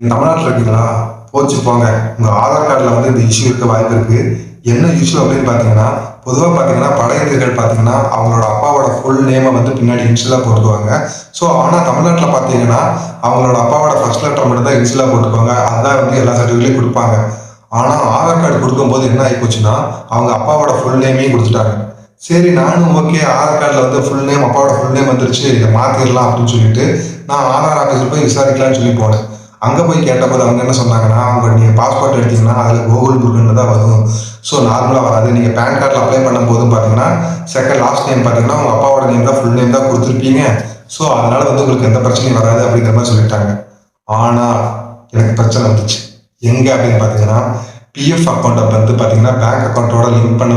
தமிழ்நாட்டில் இருக்கீங்களா? போச்சு போங்க. உங்க ஆதார் கார்டில் வந்து இந்த இஷ்யூ இருக்க வாய்ப்பு இருக்கு. என்ன இஷ்யூ அப்படின்னு பார்த்தீங்கன்னா பொதுவாக பார்த்தீங்கன்னா பட பார்த்தீங்கன்னா அவங்களோட அப்பாவோட ஃபுல் நேமை வந்து பின்னாடி இன்ஷியலாக போட்டுக்குவாங்க. ஸோ ஆனால் தமிழ்நாட்டில் பார்த்தீங்கன்னா அவங்களோட அப்பாவோட ஃபர்ஸ்ட் லெட்டர் மட்டும் தான் இன்ஷியலாக போட்டுக்குவாங்க. அதுதான் வந்து எல்லா சர்டிஃபிகேட்லையும் கொடுப்பாங்க. ஆனால் ஆதார் கார்டு கொடுக்கும்போது என்ன ஆகி போச்சுன்னா அவங்க அப்பாவோட ஃபுல் நேமையும் கொடுத்துட்டாங்க. சரி நானும் ஓகே ஆதார் கார்டில் வந்து ஃபுல் நேம் அப்பாவோட ஃபுல் நேம் வந்துருச்சு. இதை மாற்றிடலாம் அப்படின்னு சொல்லிட்டு நான் ஆதார் ஆஃபீஸில் போய் விசாரிக்கலாம்னு சொல்லி போனேன். அங்கே போய் கேட்டபோது அவங்க என்ன சொன்னாங்கன்னா அவங்க நீங்கள் பாஸ்போர்ட் எடுத்தீங்கன்னா அதில் கோகுல் குருன்னு தான் வரும். ஸோ நார்மலாக வராது. நீங்கள் பேன் கார்டில் அப்ளை பண்ணும்போதும் பார்த்தீங்கன்னா செகண்ட் லாஸ்ட் நேம் பார்த்தீங்கன்னா உங்கள் அப்பாவோட நேம் தான் ஃபுல் நேம் தான் கொடுத்துருப்பீங்க. ஸோ அதனால வந்து உங்களுக்கு எந்த பிரச்சனையும் வராது அப்படிங்கிற மாதிரி சொல்லிட்டாங்க. ஆனால் எனக்கு பிரச்சனை வந்துச்சு. எங்கே அப்படின்னு பார்த்தீங்கன்னா பிஎஃப் அக்கௌண்ட்டை வந்து பார்த்தீங்கன்னா பேங்க் அக்கௌண்ட்டோட லிங்க் பண்ண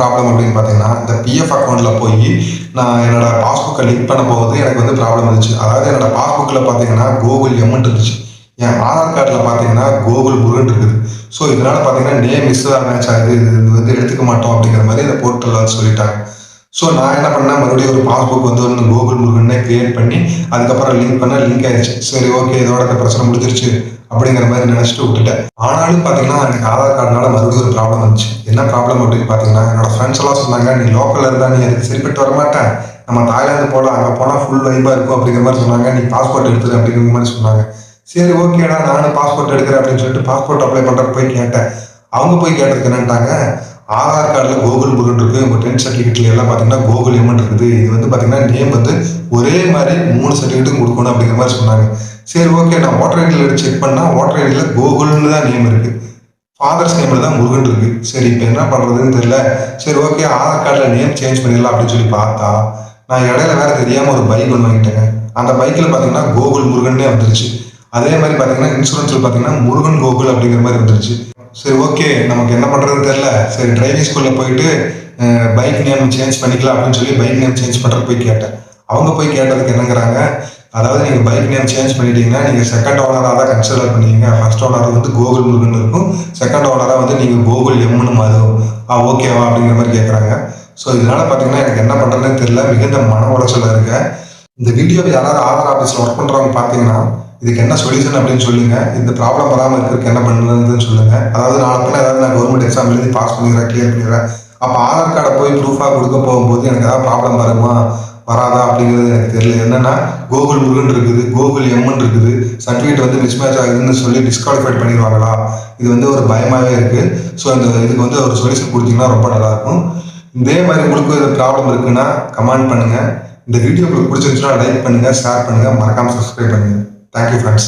ப்ராப்ளம் அப்படின்னு பார்த்தீங்கன்னா இந்த பிஎஃப் அக்கௌண்ட்டில் போய் நான் என்னோட பாஸ்புக்கை லிங்க் பண்ண போகுது எனக்கு வந்து ப்ராப்ளம் இருந்துச்சு. அதாவது என்னோட பாஸ்புக்கில் பார்த்தீங்கன்னா கூகுள் எம்ன்ட்டு இருந்துச்சு. என் ஆதார் கார்டில் பார்த்தீங்கன்னா கூகுள் முருகன் இருக்குது. ஸோ இதனால பார்த்தீங்கன்னா நேம் மிஸ் மேட்ச் ஆகுது. இது வந்து எடுத்துக்க மாட்டோம் அப்படிங்கிற மாதிரி இந்த போர்ட்டலில் வந்து சொல்லிட்டாங்க. ஸோ நான் என்ன பண்ணேன்? மறுபடியும் ஒரு பாஸ்புக் வந்து ஒன்று கூகுள் முருகன்னே கிரியேட் பண்ணி அதுக்கப்புறம் லிங்க் பண்ண லிங்க் ஆயிடுச்சு. சரி ஓகே இதோட பிரச்சனை முடிஞ்சிருச்சு. அப்படிங்கிற மாதிரி நினச்சிட்டு விட்டுட்டேன். ஆனாலும் பார்த்தீங்கன்னா எனக்கு ஆதார் கார்டுனால மறுபடியும் ஒரு ப்ராப்ளம் வந்துச்சு. என்ன ப்ராப்ளம் அப்படின்னு பார்த்தீங்கன்னா என்னோட ஃப்ரெண்ட்ஸ் எல்லாம் சொன்னாங்க நீ லோக்கலில் இருந்தா நீ அதுக்கு சரிப்பட்டு வர மாட்டேன். நம்ம தாய்லாந்து போகலாம் அங்கே போனால் ஃபுல் வைப்பாக இருக்கும் அப்படிங்கிற மாதிரி சொன்னாங்க. நீ பாஸ்போர்ட் எடுத்துரு அப்படிங்கிற மாதிரி சொன்னாங்க. சரி ஓகேடா நானும் பாஸ்போர்ட் எடுக்கிறேன் அப்படின்னு சொல்லிட்டு பாஸ்போர்ட் அப்ளை பண்ணுறதுக்கு போய் கேட்டேன். அவங்க போய் கேட்டதுக்கு என்னன்ட்டாங்க ஆதார் கார்டில் கூகுள் முருகன் இருக்கு. உங்கள் டென்த் சர்டிஃபிகேட்ல எல்லாம் பார்த்தீங்கன்னா கூகுள் எமன் இருக்குது. இது வந்து பார்த்தீங்கன்னா நேம் வந்து ஒரே மாதிரி மூணு சர்டிஃபிகேட்டும் கொடுக்கணும் அப்படிங்கிற மாதிரி சொன்னாங்க. சரி ஓகே நான் ஓட்டர் ஐடியில் எடுத்து செக் பண்ணால் ஓட்டர் ஐடியில் கூகுள்னு தான் நேம் இருக்கு. ஃபாதர்ஸ் நேமில் தான் முருகன் இருக்கு. சரி இப்போ என்ன பண்ணுறதுன்னு தெரியல. சரி ஓகே ஆதார் கார்டில் நேம் சேஞ்ச் பண்ணிடலாம் அப்படின்னு சொல்லி பார்த்தா நான் இடையில வேற தெரியாமல் ஒரு பைக் ஒன்று வாங்கிட்டேங்க. அந்த பைக்கில் பார்த்தீங்கன்னா கோகுல் முருகன்னே வந்துருச்சு. அதே மாதிரி பார்த்தீங்கன்னா இன்சூரன்ஸில் பார்த்தீங்கன்னா முருகன் கோகுல் அப்படிங்கிற மாதிரி வந்துருச்சு. சரி ஓகே நமக்கு என்ன பண்ணுறதுன்னு தெரில சரி டிரைவிங் ஸ்கூலில் போயிட்டு பைக் நேம் சேஞ்ச் பண்ணிக்கலாம் அப்படின்னு சொல்லி பைக் நேம் சேஞ்ச் பண்ணுறது போய் கேட்டேன். அவங்க போய் கேட்டதுக்கு என்னங்கிறாங்க? அதாவது நீங்கள் பைக் நேம் சேஞ்ச் பண்ணிட்டீங்கன்னா நீங்கள் செகண்ட் ஓனராக தான் கன்சிடர் பண்ணுவீங்க. ஃபர்ஸ்ட் ஓனர் வந்து கோகுல் முருகன் இருக்கும். செகண்ட் ஓனராக வந்து நீங்கள் கோகுல் எம்னு மாறும். ஆ ஓகேவா அப்படிங்கிற மாதிரி கேட்குறாங்க ஸோ இதனால் பார்த்தீங்கன்னா எனக்கு என்ன பண்ணுறதுன்னு தெரியல. மிகுந்த மன உளைச்சல இருக்கேன் இந்த வீடியோவை யாராவது ஆதார் ஆஃபீஸில் ஒர்க் பண்ணுறவங்க பார்த்தீங்கன்னா இதுக்கு என்ன சொல்யூஷன் அப்படின்னு சொல்லுங்க. இந்த ப்ராப்ளம் வராமல் இருக்கிறதுக்கு என்ன பண்ணுறதுன்னு சொல்லுங்க. அதாவது நாளைக்கு ஏதாவது நான் கவர்மெண்ட் எக்ஸாம் எழுதி பாஸ் பண்ணிடுறேன் கிளியர் பண்ணிடுறேன். அப்போ ஆதார் கார்டை போய் ப்ரூஃபாக கொடுக்க போகும்போது எனக்கு ஏதாவது ப்ராப்ளம் வருமா? வராதா அப்படிங்கிறது எனக்கு தெரியல. என்னன்னா கூகுள் முருகன் இருக்குது கூகுள் எம்முன்னு இருக்குது. சர்டிஃபிகேட் வந்து மிஸ்மேட்ச் ஆகுதுன்னு சொல்லி டிஸ்குவாலிஃபைட் பண்ணிடுவாங்களா? இது வந்து ஒரு பயமாகவே இருக்குது ஸோ இந்த இதுக்கு வந்து ஒரு சொல்யூஷன் கொடுத்தீங்கன்னா ரொம்ப நல்லாயிருக்கும். இதே மாதிரி உங்களுக்கு ஒரு ப்ராப்ளம் இருக்குன்னா கமெண்ட் பண்ணுங்கள் இந்த வீடியோ உங்களுக்கு பிடிச்சிருந்துச்சுன்னா லைக் பண்ணுங்கள் ஷேர் பண்ணுங்கள் மறக்காமல் சப்ஸ்கிரைப் thank you friends.